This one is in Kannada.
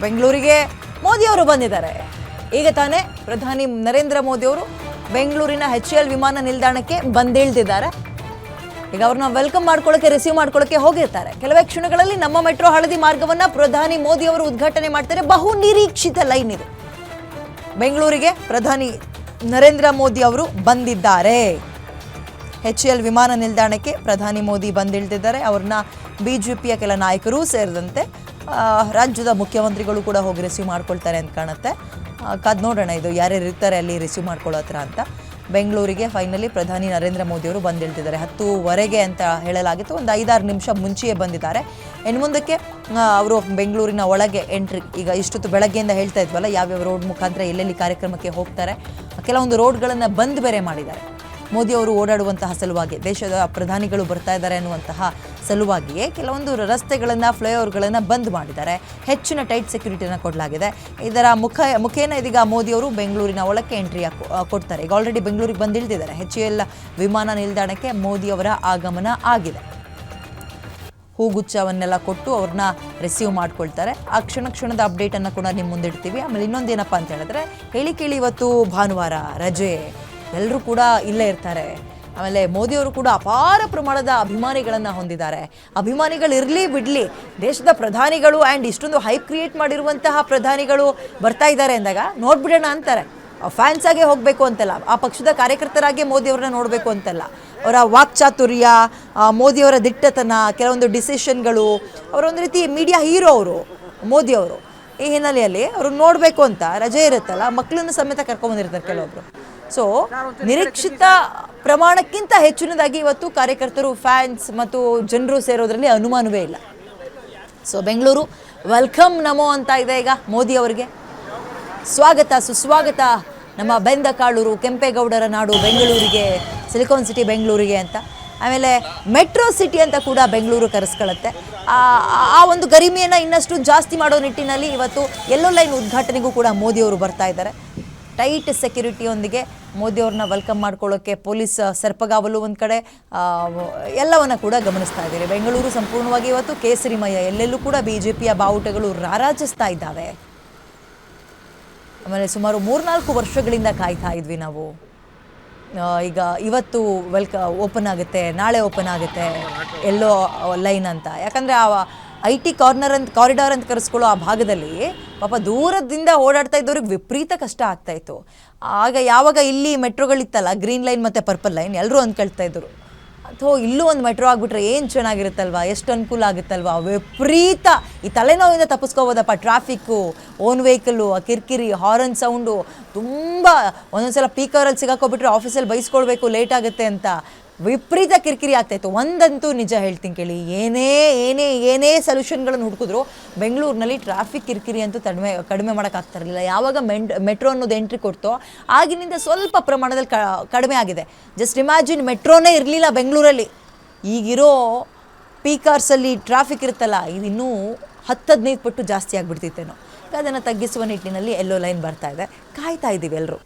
ಬೆಂಗಳೂರಿಗೆ ಮೋದಿಯವರು ಬಂದಿದ್ದಾರೆ. ಈಗ ತಾನೇ ಪ್ರಧಾನಿ ನರೇಂದ್ರ ಮೋದಿಯವರು ಬೆಂಗಳೂರಿನ ಎಚ್ ಎಲ್ ವಿಮಾನ ನಿಲ್ದಾಣಕ್ಕೆ ಬಂದಿಳ್ದಿದ್ದಾರೆ. ಈಗ ಅವ್ರನ್ನ ವೆಲ್ಕಮ್ ಮಾಡ್ಕೊಳ್ಳೋಕೆ ರಿಸೀವ್ ಮಾಡ್ಕೊಳ್ಳೋಕೆ ಹೋಗಿರ್ತಾರೆ. ಕೆಲವೇ ಕ್ಷಣಗಳಲ್ಲಿ ನಮ್ಮ ಮೆಟ್ರೋ ಹಳದಿ ಮಾರ್ಗವನ್ನು ಪ್ರಧಾನಿ ಮೋದಿ ಅವರು ಉದ್ಘಾಟನೆ ಮಾಡ್ತಾರೆ. ಬಹು ನಿರೀಕ್ಷಿತ ಲೈನ್ ಇದು. ಬೆಂಗಳೂರಿಗೆ ಪ್ರಧಾನಿ ನರೇಂದ್ರ ಮೋದಿ ಅವರು ಬಂದಿದ್ದಾರೆ. ಎಚ್ ಎಲ್ ವಿಮಾನ ನಿಲ್ದಾಣಕ್ಕೆ ಪ್ರಧಾನಿ ಮೋದಿ ಬಂದಿಳಿದಿದ್ದಾರೆ. ಅವ್ರನ್ನ ಬಿಜೆಪಿಯ ಕೆಲ ನಾಯಕರೂ ಸೇರಿದಂತೆ ರಾಜ್ಯದ ಮುಖ್ಯಮಂತ್ರಿಗಳು ಕೂಡ ಹೋಗಿ ರಿಸೀವ್ ಮಾಡ್ಕೊಳ್ತಾರೆ ಅಂತ ಕಾಣುತ್ತೆ. ಕದ್ ನೋಡೋಣ, ಇದು ಯಾರ್ಯಾರು ಇರ್ತಾರೆ ಅಲ್ಲಿ ರಿಸೀವ್ ಮಾಡ್ಕೊಳ್ಳೋ ಹತ್ರ ಅಂತ. ಬೆಂಗಳೂರಿಗೆ ಫೈನಲಿ ಪ್ರಧಾನಿ ನರೇಂದ್ರ ಮೋದಿಯವರು ಬಂದಿಳ್ತಿದ್ದಾರೆ. ಹತ್ತುವರೆಗೆ ಅಂತ ಹೇಳಲಾಗಿತ್ತು. ಒಂದು ಐದಾರು ನಿಮಿಷ ಮುಂಚೆಯೇ ಬಂದಿದ್ದಾರೆ. ಇನ್ನು ಮುಂದಕ್ಕೆ ಅವರು ಬೆಂಗಳೂರಿನ ಒಳಗೆ ಎಂಟ್ರಿ ಈಗ ಇಷ್ಟೊತ್ತು ಬೆಳಗ್ಗೆಯಿಂದ ಹೇಳ್ತಾ ಇದ್ವಲ್ಲ, ಯಾವ್ಯಾವ ರೋಡ್ ಮುಖಾಂತರ ಎಲ್ಲೆಲ್ಲಿ ಕಾರ್ಯಕ್ರಮಕ್ಕೆ ಹೋಗ್ತಾರೆ. ಕೆಲವೊಂದು ರೋಡ್ಗಳನ್ನು ಬಂದ್ ಬೇರೆ ಮಾಡಿದ್ದಾರೆ. ಮೋದಿ ಅವರು ಓಡಾಡುವಂತಹ ಸಲುವಾಗಿ ದೇಶದ ಪ್ರಧಾನಿಗಳು ಬರ್ತಾ ಇದ್ದಾರೆ ಅನ್ನುವಂತಹ ಸಲುವಾಗಿಯೇ ಕೆಲವೊಂದು ರಸ್ತೆಗಳನ್ನು, ಫ್ಲೈಓವರ್ಗಳನ್ನು ಬಂದ್ ಮಾಡಿದ್ದಾರೆ. ಹೆಚ್ಚಿನ ಟೈಟ್ ಸೆಕ್ಯೂರಿಟಿಯನ್ನು ಕೊಡಲಾಗಿದೆ. ಇದರ ಮುಖ, ಮುಖೇನ ಇದೀಗ ಮೋದಿ ಅವರು ಬೆಂಗಳೂರಿನ ಒಳಕ್ಕೆ ಎಂಟ್ರಿ ಕೊಡ್ತಾರೆ. ಈಗ ಆಲ್ರೆಡಿ ಬೆಂಗಳೂರಿಗೆ ಬಂದಿಳಿದಿದ್ದಾರೆ. ಎಚ್ ಎಲ್ ವಿಮಾನ ನಿಲ್ದಾಣಕ್ಕೆ ಮೋದಿ ಅವರ ಆಗಮನ ಆಗಿದೆ. ಹೂಗುಚ್ಛವನ್ನೆಲ್ಲ ಕೊಟ್ಟು ಅವ್ರನ್ನ ರಿಸೀವ್ ಮಾಡ್ಕೊಳ್ತಾರೆ. ಆ ಕ್ಷಣ ಕ್ಷಣದ ಅಪ್ಡೇಟನ್ನು ಕೂಡ ನಿಮ್ಮ ಮುಂದಿಡ್ತೀವಿ. ಆಮೇಲೆ ಇನ್ನೊಂದೇನಪ್ಪ ಅಂತ ಹೇಳಿದ್ರೆ, ಹೇಳಿ ಕೇಳಿ ಇವತ್ತು ಭಾನುವಾರ ರಜೆ. ಎಲ್ಲರೂ ಕೂಡ ಇಲ್ಲೇ ಇರ್ತಾರೆ. ಆಮೇಲೆ ಮೋದಿಯವರು ಕೂಡ ಅಪಾರ ಪ್ರಮಾಣದ ಅಭಿಮಾನಿಗಳನ್ನು ಹೊಂದಿದ್ದಾರೆ. ಅಭಿಮಾನಿಗಳಿರಲಿ ಬಿಡಲಿ, ದೇಶದ ಪ್ರಧಾನಿಗಳು ಆ್ಯಂಡ್ ಇಷ್ಟೊಂದು ಹೈಪ್ ಕ್ರಿಯೇಟ್ ಮಾಡಿರುವಂತಹ ಪ್ರಧಾನಿಗಳು ಬರ್ತಾ ಇದ್ದಾರೆ ಅಂದಾಗ ನೋಡ್ಬಿಡೋಣ ಅಂತಾರೆ. ಫ್ಯಾನ್ಸ್ ಆಗೇ ಹೋಗಬೇಕು ಅಂತಲ್ಲ, ಆ ಪಕ್ಷದ ಕಾರ್ಯಕರ್ತರಾಗಿ ಮೋದಿಯವ್ರನ್ನ ನೋಡಬೇಕು ಅಂತಲ್ಲ. ಅವರ ವಾಕ್ಚಾತುರ್ಯ ಮೋದಿಯವರ ದಿಟ್ಟತನ, ಕೆಲವೊಂದು ಡಿಸಿಷನ್ಗಳು ಅವರೊಂದು ರೀತಿ ಮೀಡಿಯಾ ಹೀರೋ ಅವರು, ಮೋದಿಯವರು. ಈ ಹಿನ್ನೆಲೆಯಲ್ಲಿ ಅವರು ನೋಡಬೇಕು ಅಂತ ರಜೆ ಇರುತ್ತಲ್ಲ ಮಕ್ಕಳನ್ನು ಸಮೇತ ಕರ್ಕೊಂಬಂದಿರ್ತಾರೆ ಕೆಲವೊಬ್ರು. ಸೊ ನಿರೀಕ್ಷಿತ ಪ್ರಮಾಣಕ್ಕಿಂತ ಹೆಚ್ಚಿನದಾಗಿ ಇವತ್ತು ಕಾರ್ಯಕರ್ತರು ಫ್ಯಾನ್ಸ್ ಮತ್ತು ಜನರು ಸೇರೋದ್ರಲ್ಲಿ ಅನುಮಾನವೇ ಇಲ್ಲ. ಸೊ ಬೆಂಗಳೂರು ವೆಲ್ಕಮ್ ನಮೋ ಅಂತ ಇದೆ ಈಗ ಮೋದಿ ಅವರಿಗೆ. ಸ್ವಾಗತ ಸುಸ್ವಾಗತ ನಮ್ಮ ಬೆಂದ ಕಾಳೂರು ಕೆಂಪೇಗೌಡರ ನಾಡು ಬೆಂಗಳೂರಿಗೆ ಸಿಲಿಕಾನ್ ಸಿಟಿ ಬೆಂಗಳೂರಿಗೆ ಅಂತ. ಆಮೇಲೆ ಮೆಟ್ರೋ ಸಿಟಿ ಅಂತ ಕೂಡ ಬೆಂಗಳೂರು ಕರೆಸ್ಕೊಳ್ಳುತ್ತೆ ಆ ಒಂದು ಗರಿಮೆಯನ್ನು ಇನ್ನಷ್ಟು ಜಾಸ್ತಿ ಮಾಡೋ ನಿಟ್ಟಿನಲ್ಲಿ ಇವತ್ತು ಎಲ್ಲೋ ಲೈನ್ ಉದ್ಘಾಟನೆಗೂ ಕೂಡ ಮೋದಿಯವರು ಬರ್ತಾ ಇದ್ದಾರೆ. ಟೈಟ್ ಸೆಕ್ಯೂರಿಟಿಯೊಂದಿಗೆ ಮೋದಿಯವ್ರನ್ನ ವೆಲ್ಕಮ್ ಮಾಡ್ಕೊಳ್ಳೋಕ್ಕೆ ಪೊಲೀಸ್ ಸರ್ಪಗಾವಲು ಒಂದು ಕಡೆ ಎಲ್ಲವನ್ನು ಕೂಡ ಗಮನಿಸ್ತಾ ಇದ್ದೀರಿ. ಬೆಂಗಳೂರು ಸಂಪೂರ್ಣವಾಗಿ ಇವತ್ತು ಕೇಸರಿಮಯ. ಎಲ್ಲೆಲ್ಲೂ ಕೂಡ ಬಿ ಜೆ ಪಿಯ ಬಾವುಟಗಳು ರಾರಾಜಿಸ್ತಾ ಇದ್ದಾವೆ. ಆಮೇಲೆ ಸುಮಾರು ಮೂರ್ನಾಲ್ಕು ವರ್ಷಗಳಿಂದ ಕಾಯ್ತಾ ಇದ್ವಿ ನಾವು. ಈಗ ಇವತ್ತು ವೆಲ್ಕ, ಓಪನ್ ಆಗುತ್ತೆ, ನಾಳೆ ಓಪನ್ ಆಗುತ್ತೆ, ಎಲ್ಲೋ ಲೈನ್ ಅಂತ. ಯಾಕಂದರೆ ಆ ಐ ಟಿ ಕಾರ್ನರ್ ಅಂತ, ಕಾರಿಡಾರ್ ಅಂತ ಕರೆಸ್ಕೊಳ್ಳೋ ಆ ಭಾಗದಲ್ಲಿ ಪಾಪ ದೂರದಿಂದ ಓಡಾಡ್ತಾ ಇದ್ದವ್ರಿಗೆ ವಿಪರೀತ ಕಷ್ಟ ಆಗ್ತಾ ಇತ್ತು. ಆಗ ಯಾವಾಗ ಇಲ್ಲಿ ಮೆಟ್ರೋಗಳಿತ್ತಲ್ಲ, ಗ್ರೀನ್ ಲೈನ್ ಮತ್ತು ಪರ್ಪಲ್ ಲೈನ್ ಎಲ್ಲರೂ ಅಂದ್ಕೊಳ್ತಾ ಇದ್ದರು. ಅಥವಾ ಇಲ್ಲೂ ಒಂದು ಮೆಟ್ರೋ ಆಗಿಬಿಟ್ರೆ ಏನು ಚೆನ್ನಾಗಿರುತ್ತಲ್ವಾ, ಎಷ್ಟು ಅನುಕೂಲ ಆಗುತ್ತಲ್ವಾ, ವಿಪರೀತ ಈ ತಲೆನೋವಿಂದ ತಪ್ಪಿಸ್ಕೋಬೋದಪ್ಪ ಟ್ರಾಫಿಕ್ಕು, ಓನ್ ವೆಹಿಕಲ್ಲು, ಆ ಕಿರಿಕಿರಿ ಹಾರನ್ ಸೌಂಡು ತುಂಬ ಒಂದೊಂದು ಸಲ ಅವರಲ್ಲಿ ಸಿಗಾಕೋಬಿಟ್ರೆ ಆಫೀಸಲ್ಲಿ ಬೈಸ್ಕೊಳ್ಬೇಕು ಲೇಟ್ ಆಗುತ್ತೆ ಅಂತ. ವಿಪರೀತ ಕಿರಿಕಿರಿ ಆಗ್ತಾಯಿತ್ತು ಒಂದಂತೂ ನಿಜ ಹೇಳ್ತೀನಿ ಕೇಳಿ. ಏನೇ ಏನೇ ಏನೇ ಸೊಲ್ಯೂಷನ್ಗಳನ್ನು ಹುಡುಕಿದ್ರು ಬೆಂಗಳೂರಿನಲ್ಲಿ ಟ್ರಾಫಿಕ್ ಕಿರಿಕಿರಿ ಅಂತೂ ಕಡಿಮೆ ಕಡಿಮೆ ಮಾಡೋಕ್ಕಾಗ್ತಾ ಇರಲಿಲ್ಲ. ಯಾವಾಗ ಮೆಂಡ್, ಮೆಟ್ರೋ ಅನ್ನೋದು ಎಂಟ್ರಿ ಕೊಡ್ತೋ, ಆಗಿನಿಂದ ಸ್ವಲ್ಪ ಪ್ರಮಾಣದಲ್ಲಿ ಕಡಿಮೆ ಆಗಿದೆ. ಜಸ್ಟ್ ಇಮ್ಯಾಜಿನ್ ಮೆಟ್ರೋನೇ ಇರಲಿಲ್ಲ ಬೆಂಗಳೂರಲ್ಲಿ. ಈಗಿರೋ ಪೀಕಾರ್ಸಲ್ಲಿ ಟ್ರಾಫಿಕ್ ಇರುತ್ತಲ್ಲ, ಇದು ಇನ್ನೂ ಹತ್ತು ಹದಿನೈದು ಪಟ್ಟು ಜಾಸ್ತಿ ಆಗಿಬಿಡ್ತಿತ್ತೇನೋ. ಅದನ್ನು ತಗ್ಗಿಸುವ ನಿಟ್ಟಿನಲ್ಲಿ ಎಲ್ಲೋ ಲೈನ್ ಬರ್ತಾ ಇದೆ. ಕಾಯ್ತಾ ಇದ್ದೀವಿ ಎಲ್ಲರೂ